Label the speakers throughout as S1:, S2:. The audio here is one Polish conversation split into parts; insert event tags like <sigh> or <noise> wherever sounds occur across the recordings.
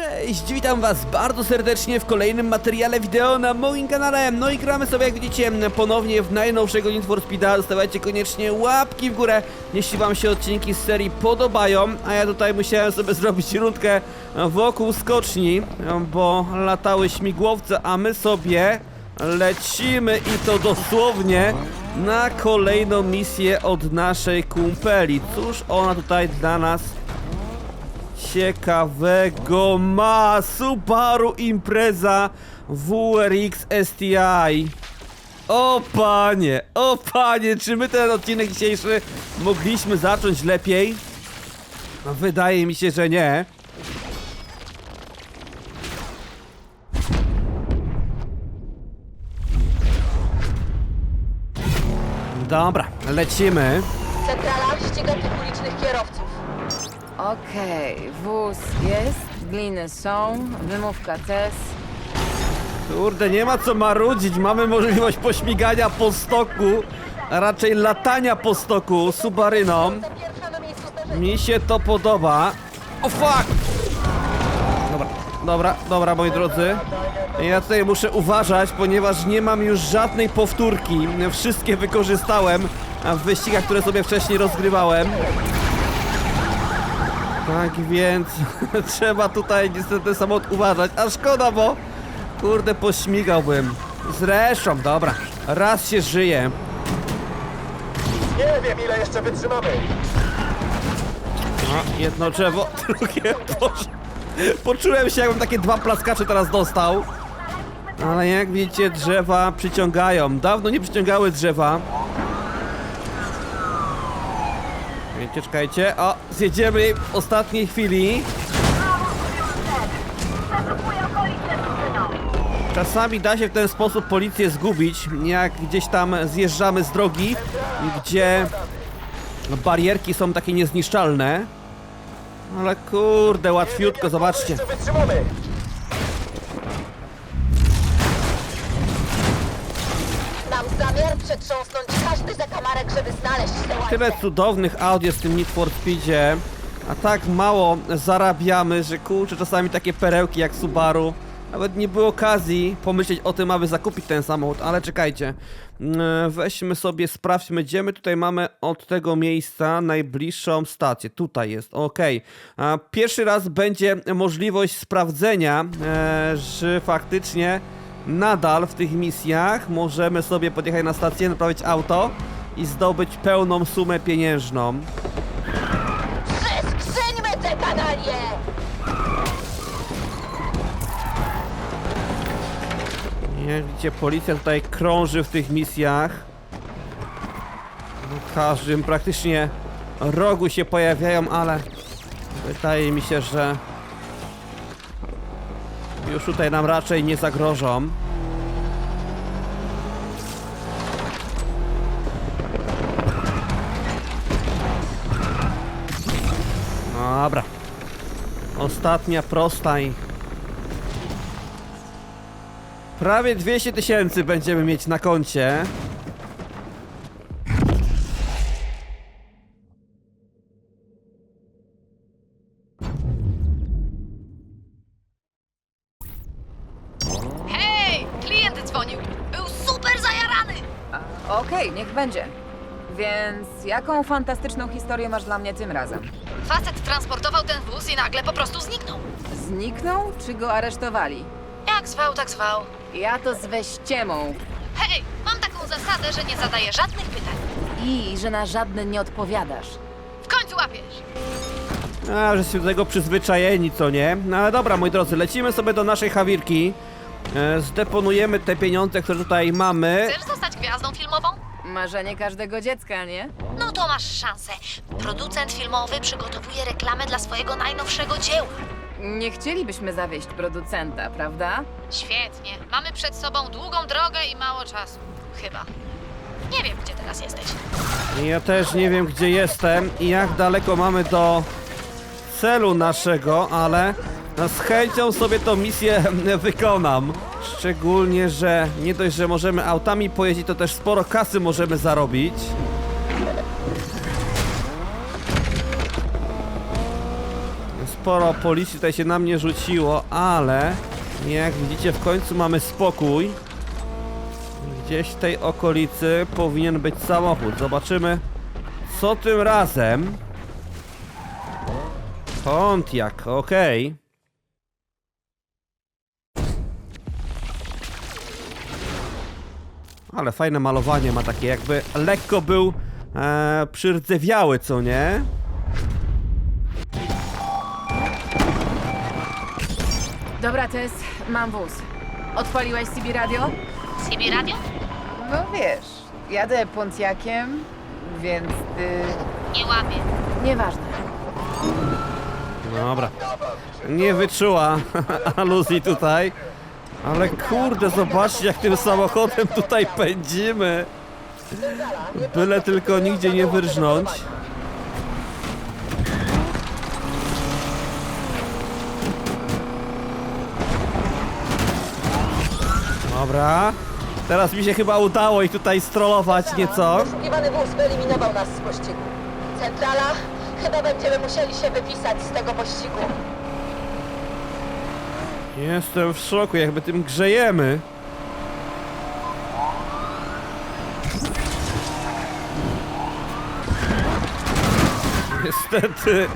S1: Cześć, witam was bardzo serdecznie w kolejnym materiale wideo na moim kanale. No i gramy sobie, jak widzicie, ponownie w najnowszego Need for Speeda. Zostawiajcie koniecznie łapki w górę, jeśli wam się odcinki z serii podobają. A ja tutaj musiałem sobie <laughs> zrobić rundkę wokół skoczni, bo latały śmigłowce, a my sobie lecimy i to dosłownie na kolejną misję od naszej kumpeli. Cóż ona tutaj dla nas ciekawego ma Subaru Impreza WRX STI. O panie, o panie, czy my ten odcinek dzisiejszy mogliśmy zacząć lepiej? No, Wydaje mi się, że nie. Dobra, lecimy.
S2: Centrala ściga ulicznych kierowców.
S3: Okej, wóz jest, gliny są, wymówka też.
S1: Kurde, nie ma co marudzić. Mamy możliwość pośmigania po stoku, a raczej latania po stoku Subaryną. Mi się to podoba. O fuck! Dobra, dobra, dobra, moi drodzy. Ja tutaj muszę uważać, ponieważ nie mam już żadnej powtórki. Wszystkie wykorzystałem w wyścigach, które sobie wcześniej rozgrywałem. Tak więc <laughs> trzeba tutaj niestety samolot uważać. A szkoda, bo kurde pośmigałbym. Zresztą, dobra, raz się żyje.
S4: Nie wiem ile jeszcze wytrzymamy.
S1: No, jedno drzewo, <laughs> drugie Boże. Poczułem się jakbym takie dwa plaskacze teraz dostał. Ale jak widzicie drzewa przyciągają. Dawno nie przyciągały drzewa. Wiecie, czekajcie. O, zjedziemy w ostatniej chwili. Czasami da się w ten sposób policję zgubić, jak gdzieś tam zjeżdżamy z drogi, gdzie barierki są takie niezniszczalne. Ale kurde, łatwiutko, zobaczcie.
S2: Przetrząsnąć każdy zakamarek, żeby znaleźć tę.
S1: Tyle cudownych jest w tym Need for Speedzie, a tak mało zarabiamy, że kurczę, czasami takie perełki jak Subaru. Nawet nie było okazji pomyśleć o tym, aby zakupić ten samochód, ale czekajcie. Mm, Weźmy sobie, sprawdźmy, gdzie my tutaj mamy od tego miejsca najbliższą stację. Tutaj jest, ok. Pierwszy raz będzie możliwość sprawdzenia, e, że faktycznie nadal w tych misjach możemy sobie podjechać na stację, naprawić auto i zdobyć pełną sumę pieniężną.
S2: Przeskrzyńmy te kanalie!
S1: Jak widzicie, policja tutaj krąży w tych misjach. W każdym praktycznie rogu się pojawiają, ale wydaje mi się, że już tutaj nam raczej nie zagrożą. Dobra. Ostatnia prosta i Prawie 200 tysięcy będziemy mieć na koncie.
S5: Hej! Klient dzwonił! Był super zajarany!
S3: Okej, niech będzie. Więc jaką fantastyczną historię masz dla mnie tym razem?
S5: Facet transportował ten wóz i nagle po prostu zniknął.
S3: Zniknął czy go aresztowali?
S5: Jak zwał, tak zwał.
S3: Ja to zwę ściemą.
S5: Hej, mam taką zasadę, że nie zadaję żadnych pytań.
S3: I że na żadne nie odpowiadasz.
S5: W końcu łapiesz!
S1: A, że się do tego przyzwyczajeni, co nie? No ale dobra, moi drodzy, lecimy sobie do naszej Hawirki. E, zdeponujemy te pieniądze, które tutaj mamy.
S5: Chcesz zostać gwiazdą filmową?
S3: Marzenie każdego dziecka, nie?
S5: No to masz szansę. Producent filmowy przygotowuje reklamę dla swojego najnowszego dzieła.
S3: Nie chcielibyśmy zawieść producenta, prawda?
S5: Świetnie. Mamy przed sobą długą drogę i mało czasu. Chyba. Nie wiem, gdzie teraz jesteś.
S1: Ja też nie wiem, gdzie jestem i jak daleko mamy do celu naszego, ale z chęcią sobie tą misję <laughs> wykonam. Szczególnie, że nie dość, że możemy autami pojeździć, to też sporo kasy możemy zarobić. Sporo policji tutaj się na mnie rzuciło, ale jak widzicie w końcu mamy spokój. Gdzieś w tej okolicy powinien być samochód. Zobaczymy co tym razem. Pontiac, okej. Ale fajne malowanie ma takie jakby lekko był e, co nie?
S3: Dobra, Tess, mam wóz. Odpaliłaś CB radio?
S5: CB Radio?
S3: No wiesz, jadę Pontiaciem, więc ty...
S5: Nie łapie.
S3: Nieważne.
S1: Dobra. Nie wyczuła <laughs> aluzji tutaj. Ale kurde, zobaczcie jak tym samochodem tutaj pędzimy. Byle tylko nigdzie nie wyrżnąć. Dobra. Teraz mi się chyba udało ich tutaj strollować nieco.
S2: Poszukiwany wóz wyeliminował nas z pościgu. Centrala, chyba będziemy musieli się wypisać z tego pościgu.
S1: Jestem w szoku, jakby tym grzejemy. Niestety.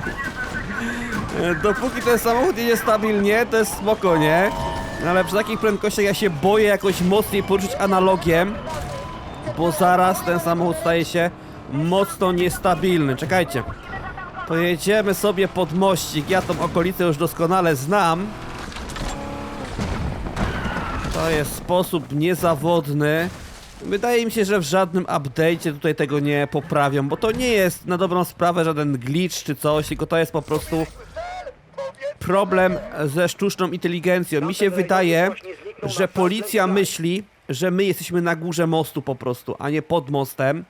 S1: Dopóki ten samochód jedzie stabilnie, to jest spoko, nie? No Ale przy takich prędkościach ja się boję jakoś mocniej poruszyć analogiem, bo zaraz ten samochód staje się mocno niestabilny. Czekajcie. Pojedziemy sobie pod mościk. Ja tą okolicę już doskonale znam. To jest sposób niezawodny. Wydaje mi się, że w żadnym update'cie tutaj tego nie poprawią, bo to nie jest na dobrą sprawę żaden glitch czy coś, tylko to jest po prostu problem ze sztuczną inteligencją. Mi się wydaje, że policja myśli, że my jesteśmy na górze mostu po prostu, a nie pod mostem.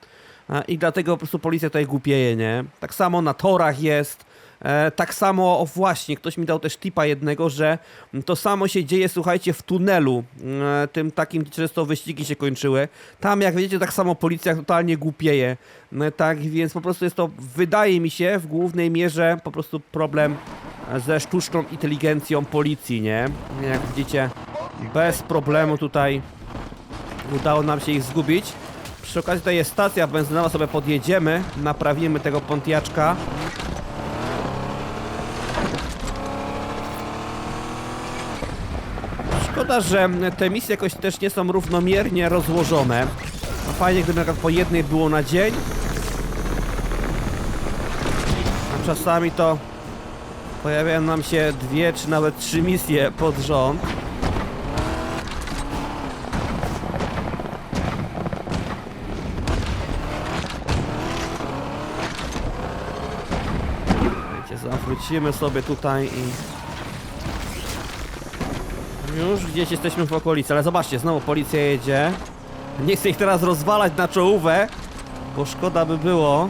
S1: I dlatego po prostu policja tutaj głupieje, nie? Tak samo na torach jest. E, tak samo, o właśnie, ktoś mi dał też tipa jednego, że to samo się dzieje, słuchajcie, w tunelu, e, tym takim, gdzie często wyścigi się kończyły. Tam, jak wiecie, tak samo policja totalnie głupieje. E, tak więc po prostu jest to, wydaje mi się, w głównej mierze po prostu problem ze sztuczną inteligencją policji, nie? Jak widzicie, bez problemu tutaj udało nam się ich zgubić. Przy okazji tutaj jest stacja benzynowa, sobie podjedziemy, naprawimy tego Pontiaczka. Szkoda, że te misje jakoś też nie są równomiernie rozłożone. No fajnie, gdyby na po jednej było na dzień. A czasami to pojawiają nam się dwie czy nawet trzy misje pod rząd. Wiecie, zawrócimy sobie tutaj i... Już gdzieś jesteśmy w okolicy, ale zobaczcie, znowu policja jedzie. Nie chcę ich teraz rozwalać na czołówę, bo szkoda by było.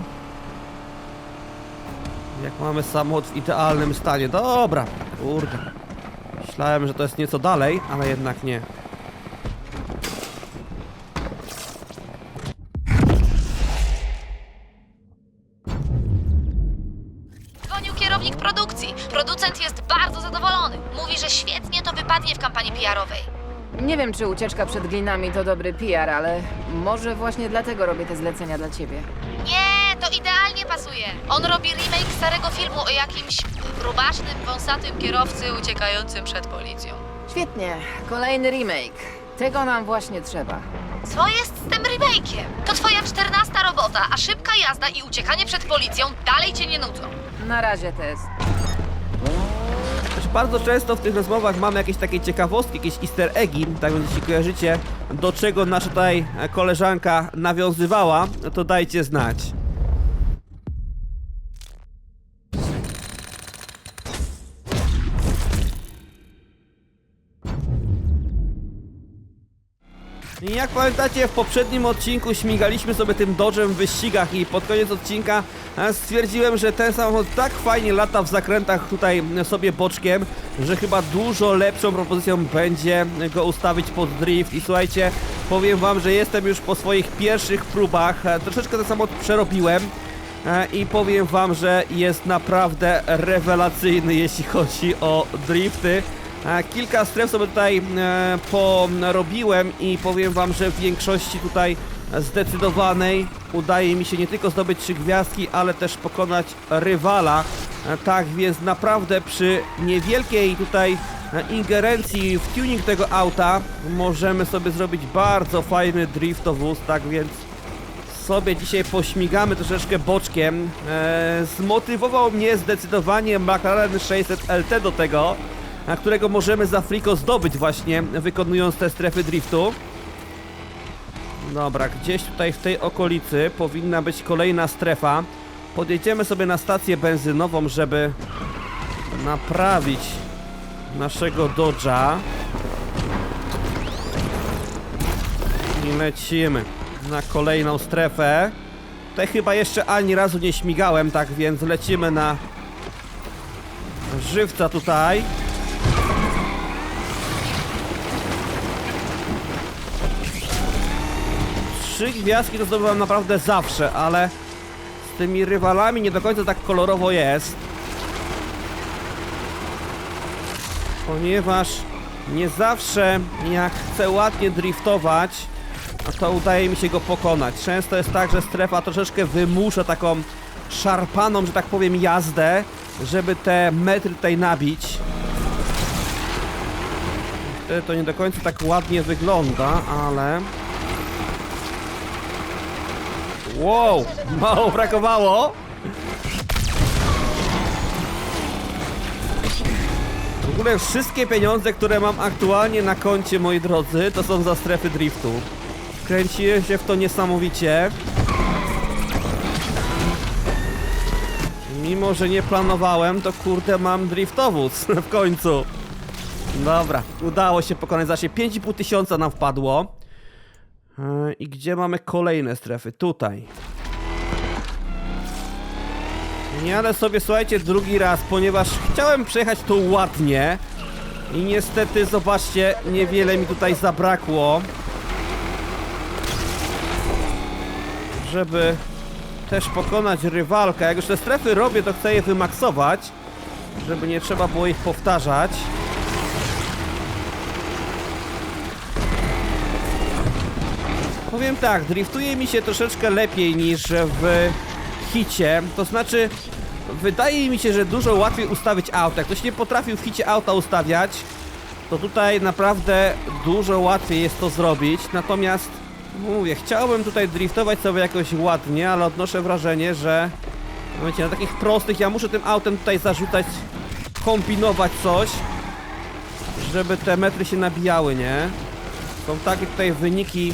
S1: Jak mamy samochód w idealnym stanie. Dobra, kurde. Myślałem, że to jest nieco dalej, ale jednak nie.
S5: Producent jest bardzo zadowolony. Mówi, że świetnie to wypadnie w kampanii PR-owej.
S3: Nie wiem, czy ucieczka przed glinami to dobry PR, ale może właśnie dlatego robię te zlecenia dla ciebie.
S5: Nie, to idealnie pasuje. On robi remake starego filmu o jakimś rubasznym, wąsatym kierowcy uciekającym przed policją.
S3: Świetnie, kolejny remake. Tego nam właśnie trzeba.
S5: Co jest z tym remake'iem? To twoja czternasta robota, a szybka jazda i uciekanie przed policją dalej cię nie nudzą.
S3: Na razie test.
S1: Też bardzo często w tych rozmowach mamy jakieś takie ciekawostki, jakieś easter eggi, tak więc jeśli kojarzycie do czego nasza tutaj koleżanka nawiązywała, to dajcie znać. I jak pamiętacie, w poprzednim odcinku śmigaliśmy sobie tym dodżem w wyścigach i pod koniec odcinka e, stwierdziłem, że ten samochód tak fajnie lata w zakrętach tutaj sobie boczkiem, że chyba dużo lepszą propozycją będzie go ustawić pod drift i słuchajcie, powiem wam, że jestem już po swoich pierwszych próbach, e, troszeczkę ten samochód przerobiłem, e, i powiem wam, że jest naprawdę rewelacyjny, jeśli chodzi o drifty. E, Kilka stref sobie tutaj e, porobiłem i powiem wam, że w większości tutaj zdecydowanej udaje mi się nie tylko zdobyć trzy gwiazdki, ale też pokonać rywala. E, Tak więc naprawdę przy niewielkiej tutaj ingerencji w tuning tego auta możemy sobie zrobić bardzo fajny driftowóz, tak więc sobie dzisiaj pośmigamy troszeczkę boczkiem. E, zmotywował mnie zdecydowanie McLaren 600 LT do tego, którego możemy za friko zdobyć właśnie wykonując te strefy driftu. Dobra, gdzieś tutaj w tej okolicy powinna być kolejna strefa. Podjedziemy sobie na stację benzynową, żeby naprawić naszego Dodge'a. I lecimy na kolejną strefę. Tutaj chyba jeszcze ani razu nie śmigałem, tak więc lecimy na żywca tutaj. Trzy gwiazdki to zdobywam naprawdę zawsze, ale z tymi rywalami nie do końca tak kolorowo jest. Ponieważ nie zawsze jak chcę ładnie driftować, a to udaje mi się go pokonać. Często jest tak, że strefa troszeczkę wymusza taką szarpaną, że tak powiem, jazdę, żeby te metry tutaj nabić. Wtedy to nie do końca tak ładnie wygląda, ale... Wow, mało brakowało. W ogóle wszystkie pieniądze, które mam aktualnie na koncie, moi drodzy, to są za strefy driftu. Kręciłem się w to niesamowicie. Mimo, że nie planowałem, to kurde mam driftowóz <laughs> w końcu. Dobra, udało się pokonać. Znaczy 5,5 tysiąca nam wpadło. E, I gdzie mamy kolejne strefy? Tutaj. Nie, ale sobie słuchajcie drugi raz, ponieważ chciałem przejechać tu ładnie. I niestety, zobaczcie, niewiele mi tutaj zabrakło. Żeby też pokonać rywalkę. Jak już te strefy robię, to chcę je wymaksować. Żeby nie trzeba było ich powtarzać. Powiem tak, driftuje mi się troszeczkę lepiej niż w hicie. To znaczy, wydaje mi się, że dużo łatwiej ustawić auto. Jak ktoś nie potrafił w hicie auta ustawiać, to tutaj naprawdę dużo łatwiej jest to zrobić. Natomiast, mówię, chciałbym tutaj driftować sobie jakoś ładnie, ale odnoszę wrażenie, że wiecie, na takich prostych ja muszę tym autem tutaj zarzucać, kombinować coś, żeby te metry się nabijały, nie? Są takie tutaj wyniki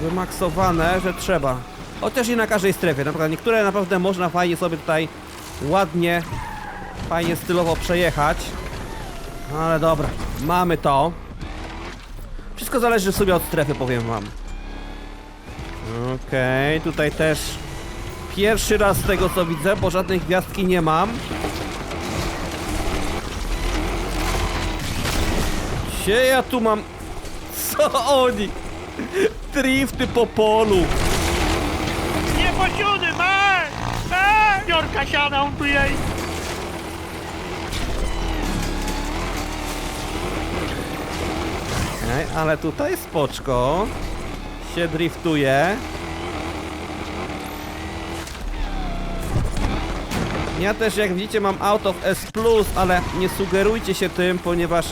S1: wymaksowane, że trzeba. Chociaż nie na każdej strefie. Na przykład niektóre naprawdę można fajnie sobie tutaj ładnie, fajnie stylowo przejechać. Ale dobra, mamy to. Wszystko zależy sobie od strefy, powiem wam. Okej, tutaj też pierwszy raz z tego co widzę, bo żadnej gwiazdki nie mam. Gdzie ja tu mam... <laughs> Co oni? Drifty po polu.
S4: Nie posiudy, ma! A! Biorka siadą tu jej!
S1: Ej, ale tutaj spoczko. Się driftuje. Ja też jak widzicie mam auto w S+, ale nie sugerujcie się tym, ponieważ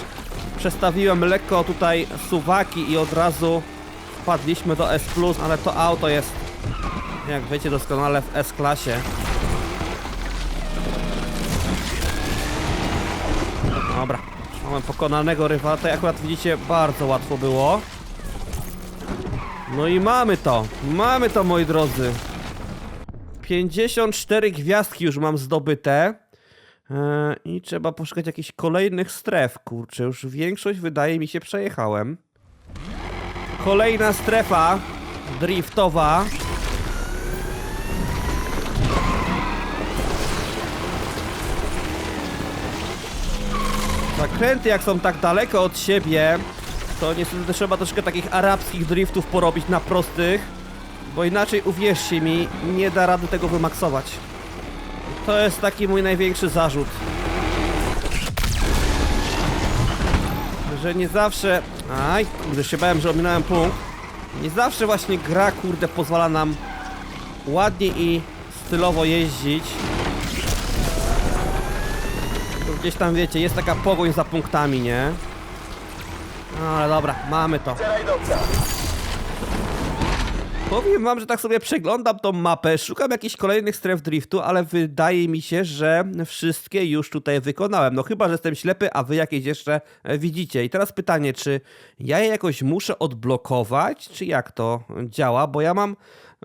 S1: przestawiłem lekko tutaj suwaki i od razu wpadliśmy do S+, ale to auto jest, jak wiecie doskonale, w S-klasie. Dobra, mamy pokonanego rywala, tutaj akurat widzicie bardzo łatwo było. No i mamy to, mamy to moi drodzy. 54 gwiazdki już mam zdobyte. Eee, I trzeba poszukać jakichś kolejnych stref, kurczę, już większość wydaje mi się przejechałem. Kolejna strefa driftowa. Zakręty jak są tak daleko od siebie, to niestety trzeba troszkę takich arabskich driftów porobić na prostych, Bo inaczej, uwierzcie mi, nie da rady tego wymaksować. To jest taki mój największy zarzut. Że nie zawsze... Aj, kurde, się bałem, że ominąłem punkt. Nie zawsze właśnie gra, kurde, pozwala nam ładnie i stylowo jeździć. Tu gdzieś tam, wiecie, jest taka pogoń za punktami, nie? No, ale dobra, mamy to. Powiem wam, że tak sobie przeglądam tą mapę, szukam jakichś kolejnych stref driftu, ale wydaje mi się, że wszystkie już tutaj wykonałem. No chyba, że jestem ślepy, a wy jakieś jeszcze widzicie. I teraz pytanie, czy ja je jakoś muszę odblokować, czy jak to działa? Bo ja mam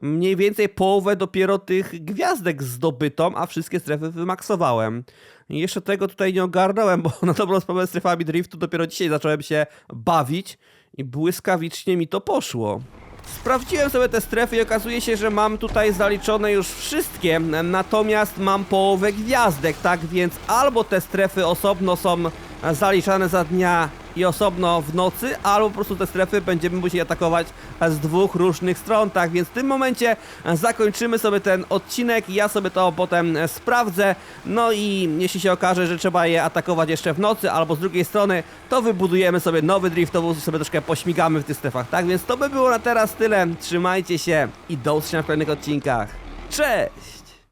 S1: mniej więcej połowę dopiero tych gwiazdek zdobytą, a wszystkie strefy wymaksowałem. Jeszcze tego tutaj nie ogarnąłem, bo na dobrą sprawę strefami driftu dopiero dzisiaj zacząłem się bawić i błyskawicznie mi to poszło. Sprawdziłem sobie te strefy i okazuje się, że mam tutaj zaliczone już wszystkie, natomiast mam połowę gwiazdek, tak więc albo te strefy osobno są zaliczane za dnia i osobno w nocy, albo po prostu te strefy będziemy musieli atakować z dwóch różnych stron, tak więc w tym momencie zakończymy sobie ten odcinek, ja sobie to potem sprawdzę, no i jeśli się okaże, że trzeba je atakować jeszcze w nocy, albo z drugiej strony, to wybudujemy sobie nowy driftowóz i sobie troszkę pośmigamy w tych strefach, tak więc to by było na teraz tyle, trzymajcie się i do usłyszenia w kolejnych odcinkach, cześć!